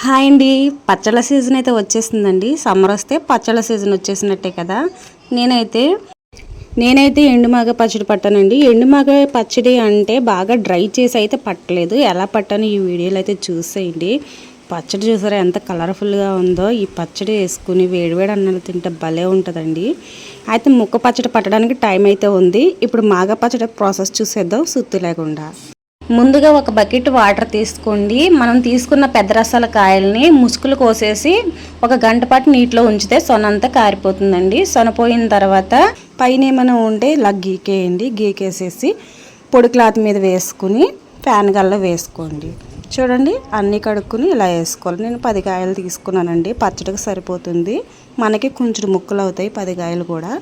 Hi అండి. పచ్చళ్ళ season అయితే వచ్చేసిందండి సమ్మర్ వస్తే పచ్చళ్ళ సీజన్ వచ్చేసినట్టే కదా. నేనైతే నేనైతే ఎండుమాగ పచ్చడి పట్టానండి. ఎండుమాగ పచ్చడి అంటే బాగా డ్రై చేసి అయితే పట్టలేదు. ఎలా పట్టాను ఈ వీడియోలో అయితే చూసేయండి. పచ్చడి చూసారా ఎంత కలర్ఫుల్గా ఉందో. ఈ పచ్చడి వేసుకుని వేడివేడి అన్నాలు తింటే భలే ఉంటుందండి. అయితే ముక్క పచ్చడి పట్టడానికి టైం అయితే ఉంది. ఇప్పుడు మాగ పచ్చడి ప్రాసెస్ చూసేద్దాం. సుత్తు లేకుండా. ముందుగా ఒక బకెట్ వాటర్ తీసుకోండి. మనం తీసుకున్న పెద్ద రసాల కాయల్ని ముసుగులు కోసేసి ఒక గంట పాటు నీటిలో ఉంచితే సొనంతా కారిపోతుందండి. సొనపోయిన తర్వాత పైన ఏమైనా ఉంటే ఇలా గీకేయండి. గీకేసేసి పొడి క్లాత్ మీద వేసుకుని ఫ్యాన్ గల్లో వేసుకోండి. చూడండి అన్నీ కడుక్కుని ఇలా వేసుకోవాలి. నేను పది కాయలు తీసుకున్నానండి. పచ్చడికి సరిపోతుంది. మనకి కొంచెం ముక్కలు అవుతాయి పది కాయలు కూడా.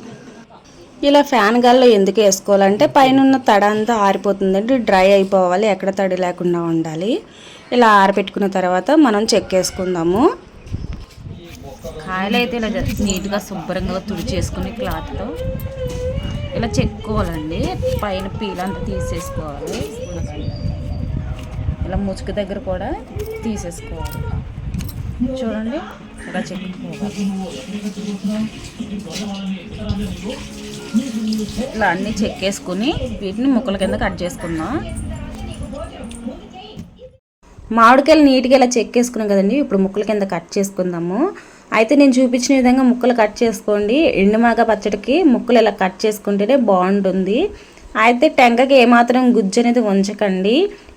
ఇలా ఫ్యాన్ గాల్లో ఎందుకు వేసుకోవాలంటే పైన ఉన్న తడ అంతా ఆరిపోతుందండి డ్రై అయిపోవాలి ఎక్కడ తడి లేకుండా ఉండాలి. ఇలా ఆరబెట్టుకున్న తర్వాత మనం చెక్ వేసుకుందాము కాయలు అయితే ఇలా నీట్గా శుభ్రంగా తుడిచేసుకుని క్లాత్తో ఇలా చెక్కుకోవాలండి పైన పీలంతా తీసేసుకోవాలి. ఇలా ముసుగు దగ్గర కూడా తీసేసుకోవాలి. చూడండి ఇలా చెక్కుకోవాలి ఇట్లా అన్నీ చెక్కేసుకుని వీటిని ముక్కల కింద కట్ చేసుకుందాం. మామిడికాయలు నీట్గా ఇలా చెక్కేసుకున్నాం కదండి ఇప్పుడు ముక్కల కింద కట్ చేసుకుందాము. అయితే నేను చూపించిన విధంగా ముక్కలు కట్ చేసుకోండి. ఎండుమాగ పచ్చడికి ముక్కలు ఇలా కట్ చేసుకుంటేనే బాగుంటుంది. అయితే టెంకకి ఏమాత్రం గుజ్జు అనేది ఉంచకండి.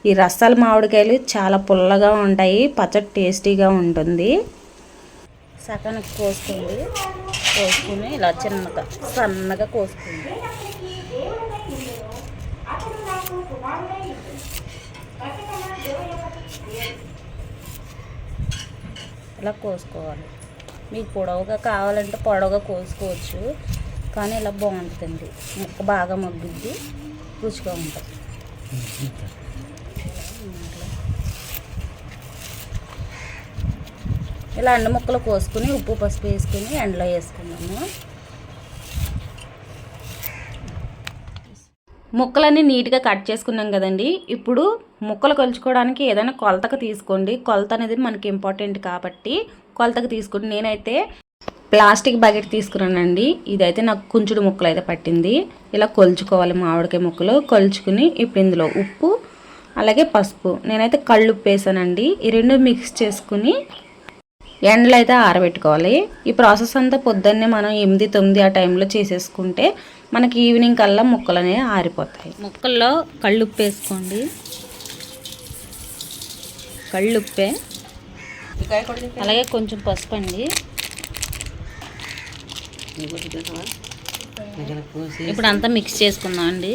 ఈ రసాల మామిడికాయలు చాలా పుల్లగా ఉంటాయి పచ్చడి టేస్టీగా ఉంటుంది. సగానికి కోసుకుంది కోసుకుని ఇలా చిన్నగా సన్నగా కోసుకుంది. ఇలా కోసుకోవాలి. మీకు పొడవుగా కావాలంటే పొడవుగా కోసుకోవచ్చు. కానీ ఇలా బాగుంటుందండి ముక్క బాగా మగ్గుద్ది. రుచిగా ఉంటుంది. ఇలా అన్ని ముక్కలు కోసుకుని ఉప్పు పసుపు వేసుకుని ఎండలో వేసుకున్నాము ముక్కలన్నీ నీట్గా కట్ చేసుకున్నాం కదండి. ఇప్పుడు ముక్కలు కొలుచుకోవడానికి ఏదైనా కొలతకు తీసుకోండి. కొలత అనేది మనకి ఇంపార్టెంట్ కాబట్టి కొలతకు తీసుకోండి నేనైతే ప్లాస్టిక్ బకెట్ తీసుకున్నానండి. ఇదైతే నాకు కుంచుడు ముక్కలు అయితే పట్టింది. ఇలా కొలుచుకోవాలి మామిడికాయ ముక్కలు. కొలుచుకుని ఇప్పుడు ఇందులో ఉప్పు అలాగే పసుపు. నేనైతే కళ్ళు ఉప్పు వేసానండి ఈ రెండు మిక్స్ చేసుకుని ఎండలో అయితే ఆరబెట్టుకోవాలి. ఈ ప్రాసెస్ అంతా పొద్దున్నే మనం ఎనిమిది తొమ్మిది ఆ టైంలో చేసేసుకుంటే మనకి ఈవినింగ్ కల్లా ముక్కలు అనేవి ఆరిపోతాయి. ముక్కల్లో కళ్ళుప్పు వేసుకోండి. కళ్ళుప్పే. అలాగే కొంచెం పసుపు అండి ఇప్పుడు అంతా మిక్స్ చేసుకుందాం అండి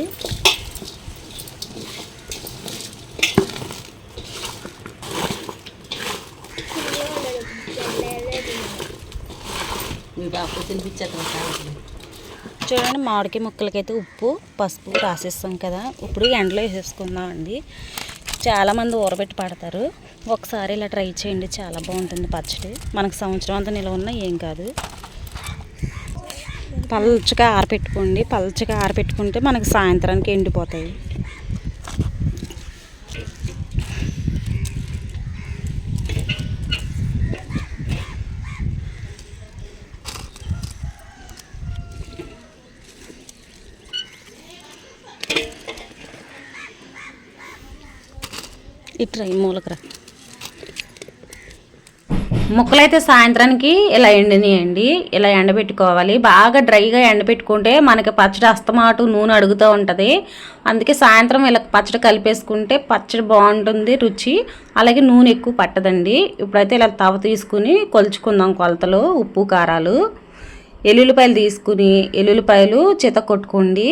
చూడండి మామిడికాయ ముక్కలకైతే ఉప్పు పసుపు రాసేస్తాం కదా. ఇప్పుడు ఎండలో వేసేసుకుందాం అండి. చాలామంది ఊరబెట్టి పడతారు. ఒకసారి ఇలా ట్రై చేయండి చాలా బాగుంటుంది పచ్చడి. మనకు సంవత్సరం అంతా నిల్వ ఉన్నా ఏం కాదు. పల్చగా ఆరపెట్టుకోండి. పల్చగా ఆరపెట్టుకుంటే మనకి సాయంత్రానికి ఎండిపోతాయి. ఇట్రా ఈ మూలకరా. ముక్కలైతే సాయంత్రానికి ఇలా ఎండినాయండి. ఇలా ఎండబెట్టుకోవాలి. బాగా డ్రైగా ఎండబెట్టుకుంటే మనకి పచ్చడి అస్తమాటు నూనె అడుగుతూ ఉంటుంది. అందుకే సాయంత్రం ఇలా పచ్చడి కలిపేసుకుంటే పచ్చడి బాగుంటుంది రుచి. అలాగే నూనె ఎక్కువ పట్టదండి. ఇప్పుడైతే ఇలా తవ తీసుకుని కొలుచుకుందాం కొలతలు ఉప్పు కారాలు. ఎల్లుల్లిపాయలు తీసుకుని ఎల్లుల్లిపాయలు చిత కొట్టుకోండి.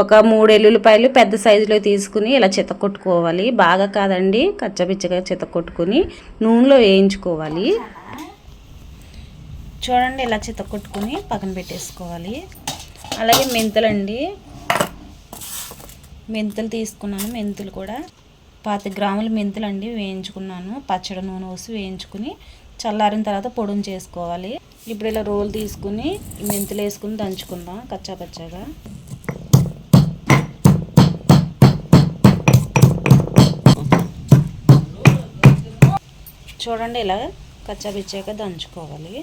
ఒక మూడు ఎల్లుల్లిపాయలు పెద్ద సైజులో తీసుకుని ఇలా చిత కొట్టుకోవాలి. బాగా కాదండి కచ్చపిచ్చగా చిత కొట్టుకుని నూనెలో వేయించుకోవాలి. చూడండి ఇలా చిత కొట్టుకుని పక్కన పెట్టేసుకోవాలి. అలాగే మెంతులండి. మెంతులు తీసుకున్నాను మెంతులు కూడా. పాతి గ్రాముల మెంతులు అండి వేయించుకున్నాను. పచ్చడి నూనె పోసి వేయించుకుని చల్లారిన తర్వాత పొడిని చేసుకోవాలి. ఇప్పుడు ఇలా రోలు తీసుకుని మెంతులు వేసుకుని దంచుకుందాం కచ్చా పచ్చగా. చూడండి ఇలా కచ్చాపిచ్చాక దంచుకోవాలి.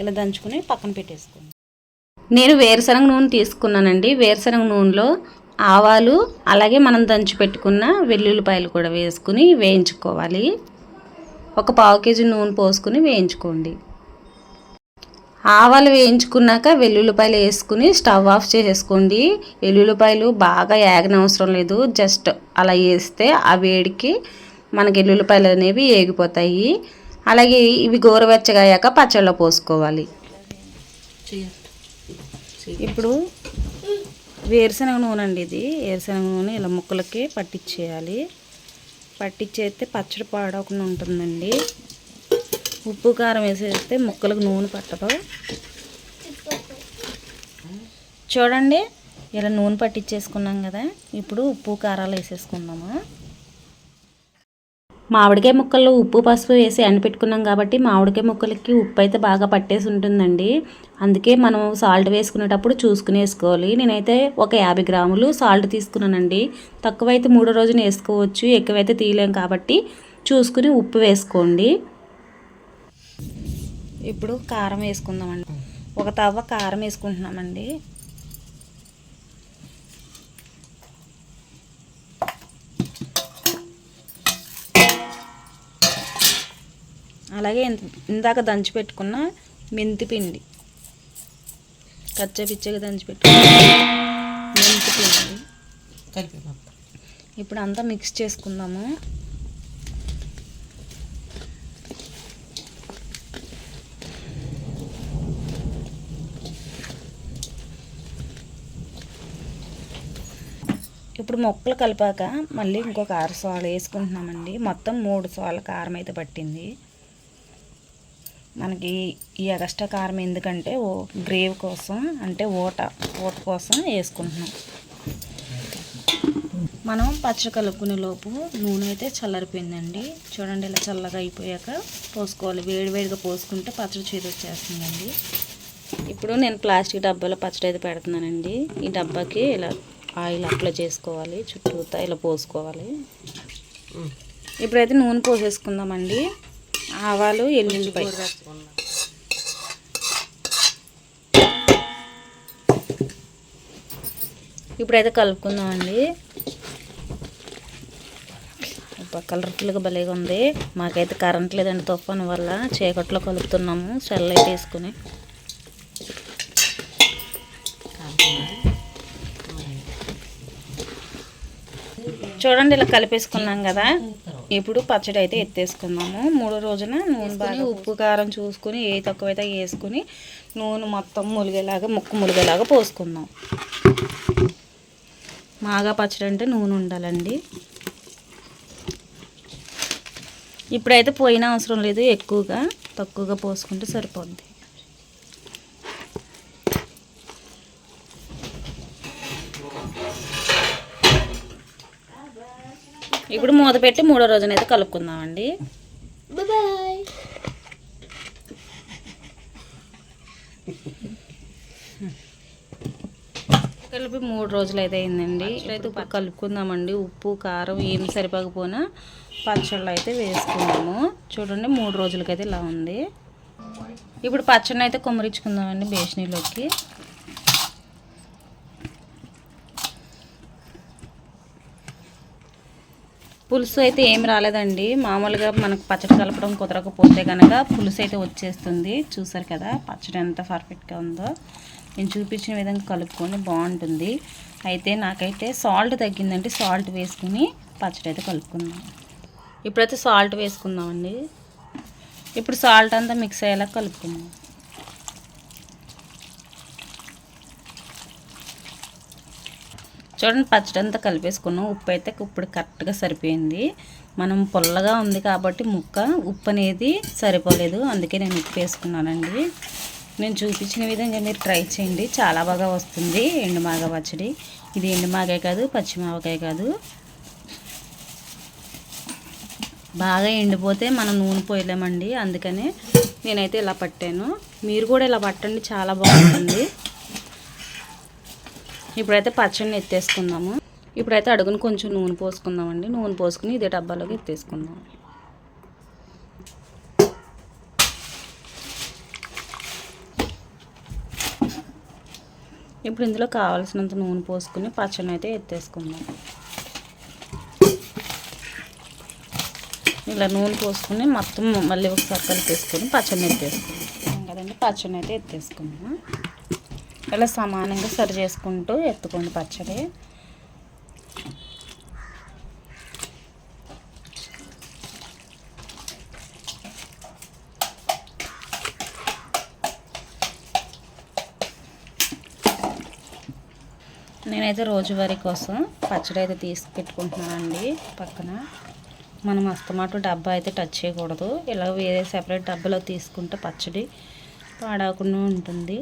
ఇలా దంచుకుని పక్కన పెట్టేసుకోండి. నేను వేరుశనగ నూనె తీసుకున్నానండి. వేరుశనగ నూనెలో ఆవాలు అలాగే మనం దంచి పెట్టుకున్న వెల్లుల్లిపాయలు కూడా వేసుకుని వేయించుకోవాలి. ఒక పావు కేజీ నూనె పోసుకుని వేయించుకోండి. ఆవాలు వేయించుకున్నాక వెల్లుల్లిపాయలు వేసుకుని స్టవ్ ఆఫ్ చేసేసుకోండి. వెల్లుల్లిపాయలు బాగా ఏగనవసరం లేదు. జస్ట్ అలా వేస్తే ఆ వేడికి మనకి వెల్లుల్లిపాయలు అనేవి ఏగిపోతాయి. అలాగే ఇవి గోరువెచ్చగా అయ్యాక పచ్చళ్ళ పోసుకోవాలి. ఇప్పుడు వేరుశనగ నూనె అండి ఇది. వేరుశనగ నూనె ఇలా ముక్కలకి పట్టించేయాలి పట్టించేస్తే పచ్చడి పాడవకుండా ఉంటుందండి. ఉప్పు కారం వేసేస్తే ముక్కలకు నూనె పట్టదు. చూడండి ఇలా నూనె పట్టించేసుకున్నాం కదా. ఇప్పుడు ఉప్పు కారాలు వేసేసుకుందాము? మామిడికాయ ముక్కల్లో ఉప్పు పసుపు వేసి ఎండపెట్టుకున్నాం కాబట్టి మామిడికాయ ముక్కలకి ఉప్పు అయితే బాగా పట్టేసి ఉంటుందండి. అందుకే మనం సాల్ట్ వేసుకునేటప్పుడు చూసుకుని వేసుకోవాలి. నేనైతే ఒక యాభై గ్రాములు సాల్ట్ తీసుకున్నానండి. తక్కువైతే మూడో రోజున వేసుకోవచ్చు ఎక్కువైతే తీయలేం కాబట్టి చూసుకుని ఉప్పు వేసుకోండి. ఇప్పుడు కారం వేసుకుందామండి. ఒక తవ్వ కారం వేసుకుంటున్నామండి. అలాగే ఇంత- ఇందాక దంచి పెట్టుకున్న మెంతి పిండి కచ్చపిచ్చగా దంచి పెట్టుకున్న మెంతి పిండి ఇప్పుడు అంతా మిక్స్ చేసుకుందాము. ఇప్పుడు మొక్కలు కలిపాక మళ్ళీ ఇంకొక ఆరు సోలు వేసుకుంటున్నామండి. మొత్తం మూడు సోల కారం అయితే పట్టింది. మనకి ఈ ఎగస్ట్రా కారం ఎందుకంటే ఓ గ్రేవ్ కోసం అంటే ఓట ఓట కోసం వేసుకుంటున్నాం. మనం పచ్చ కలుపుకునే లోపు నూనె అయితే చల్లారిపోయిందండి. చూడండి ఇలా చల్లగా అయిపోయాక పోసుకోవాలి. వేడివేడిగా పోసుకుంటే పచ్చడి చేదు వచ్చేస్తుందండి. ఇప్పుడు నేను ప్లాస్టిక్ డబ్బాలో పచ్చడి అయితే పెడుతున్నానండి. ఈ డబ్బాకి ఇలా ఆయిల్ అప్లై చేసుకోవాలి. చుట్టూతా ఇలా పోసుకోవాలి. ఇప్పుడైతే నూనె పోసేసుకుందామండి. ఆవాలు ఎల్లుల్లిపాయ. ఇప్పుడైతే కలుపుకుందామండి. కలర్ఫుల్గా భలేగా ఉంది. మాకైతే కరెంట్ లేదండి తుఫాను వల్ల. చీకట్లో కలుపుతున్నాము సెల్ అయితే వేసుకుని. చూడండి ఇలా కలిపేసుకున్నాం కదా. ఇప్పుడు పచ్చడి అయితే ఎత్తేసుకుందాము. మూడో రోజున నూనె బాగా ఉప్పు కారం చూసుకుని ఏ తక్కువైతే వేసుకుని నూనె మొత్తం ములిగేలాగా ముక్కు ములిగేలాగా పోసుకుందాం. మాగా పచ్చడి అంటే నూనె ఉండాలండి. ఇప్పుడైతే పోయిన అవసరం లేదు ఎక్కువగా తక్కువగా పోసుకుంటే సరిపోద్ది. ఇప్పుడు మూత పెట్టి మూడో రోజునైతే కలుపుకుందామండి. కలిపి మూడు రోజులు అయితే అయిందండి. అయితే ఇప్పుడు కలుపుకుందామండి. ఉప్పు కారం ఏమి సరిపోకపోయినా పచ్చళ్ళు అయితే వేసుకున్నాము. చూడండి మూడు రోజులకైతే ఇలా ఉంది. ఇప్పుడు పచ్చడిని అయితే కొమ్మరించుకుందామండి బేషనీలోకి పులుసు అయితే ఏం రాలేదండి. మామూలుగా మనకు పచ్చడి కలపడం కుదరకపోతే కనుక పులుసు అయితే వచ్చేస్తుంది. చూసారు కదా పచ్చడి ఎంత పర్ఫెక్ట్గా ఉందో. నేను చూపించిన విధంగా కలుపుకొని బాగుంటుంది. అయితే నాకైతే సాల్ట్ తగ్గిందంటే సాల్ట్ వేసుకుని పచ్చడి అయితే కలుపుకుందాం. ఇప్పుడైతే సాల్ట్ వేసుకుందామండి. ఇప్పుడు సాల్ట్ అంతా మిక్స్ అయ్యేలా కలుపుకుందాం. చూడండి పచ్చడి అంతా కలిపేసుకున్నాం. ఉప్పు అయితే ఇప్పుడు కరెక్ట్గా సరిపోయింది. మనం పుల్లగా ఉంది కాబట్టి ముక్క ఉప్పు అనేది సరిపోలేదు. అందుకే నేను ఉప్పు వేసుకున్నానండి. నేను చూపించిన విధంగా మీరు ట్రై చేయండి. చాలా బాగా వస్తుంది ఎండుమాగ పచ్చడి. ఇది ఎండుమాగాయ కాదు పచ్చిమావకాయ కాదు. బాగా ఎండిపోతే మనం నూనె పోయలేమండి. అందుకనే నేనైతే ఇలా పట్టాను. మీరు కూడా ఇలా పట్టండి. చాలా బాగుంటుంది. ఇప్పుడైతే పచ్చడిని ఎత్తేసుకుందాము. ఇప్పుడైతే అడుగును కొంచెం నూనె పోసుకుందామండి. నూనె పోసుకుని ఇదే డబ్బాలోకి ఎత్తేసుకుందాం ఇప్పుడు ఇందులో కావాల్సినంత నూనె పోసుకుని పచ్చడిని అయితే ఎత్తేసుకుందాం. ఇలా నూనె పోసుకుని మొత్తం మళ్ళీ ఒకసారి కలిపేసుకొని పచ్చడిని ఎత్తేసుకుందాం. కదండి పచ్చడిని అయితే ఎత్తేసుకుందాం. ఇలా సమానంగా సరి చేసుకుంటూ ఎత్తుకోండి పచ్చడి. నేనైతే రోజువారీ కోసం పచ్చడి అయితే తీసి పెట్టుకుంటున్నానండి పక్కన. మనం అస్తమాటు డబ్బా అయితే టచ్ చేయకూడదు. ఇలా వేరే సెపరేట్ డబ్బాలో తీసుకుంటే పచ్చడి పాడవకుండా ఉంటుంది.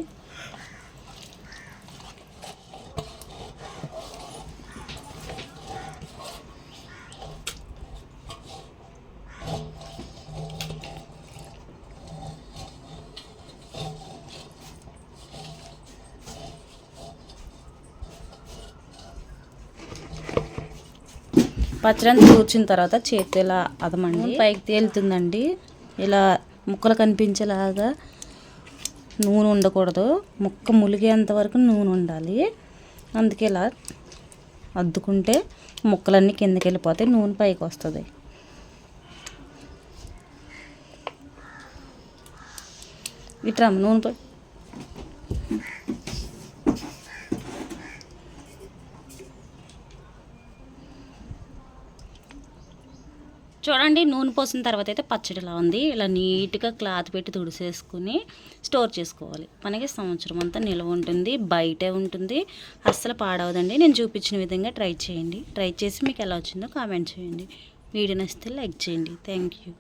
పచ్చడి కూర్చిన తర్వాత చేతి ఇలా అదమండి పైకి తేలుతుందండి. ఇలా ముక్కలు కనిపించేలాగా నూనె ఉండకూడదు. ముక్క ములిగేంత వరకు నూనె ఉండాలి. అందుకే ఇలా అద్దుకుంటే ముక్కలన్నీ కిందకి వెళ్ళిపోతాయి. నూనె పైకి వస్తుంది. ఇట్రా నూనె చూడండి నూనె పోసిన తర్వాత అయితే పచ్చడి ఇలా ఉంది. ఇలా నీట్గా క్లాత్ పెట్టి తుడిసేసుకుని స్టోర్ చేసుకోవాలి. మనకి సంవత్సరం అంతా నిల్వ ఉంటుంది బయటే ఉంటుంది. అస్సలు పాడవదండి. నేను చూపించిన విధంగా ట్రై చేయండి. ట్రై చేసి మీకు ఎలా వచ్చిందో కామెంట్ చేయండి. వీడియో నచ్చితే లైక్ చేయండి. Thank you.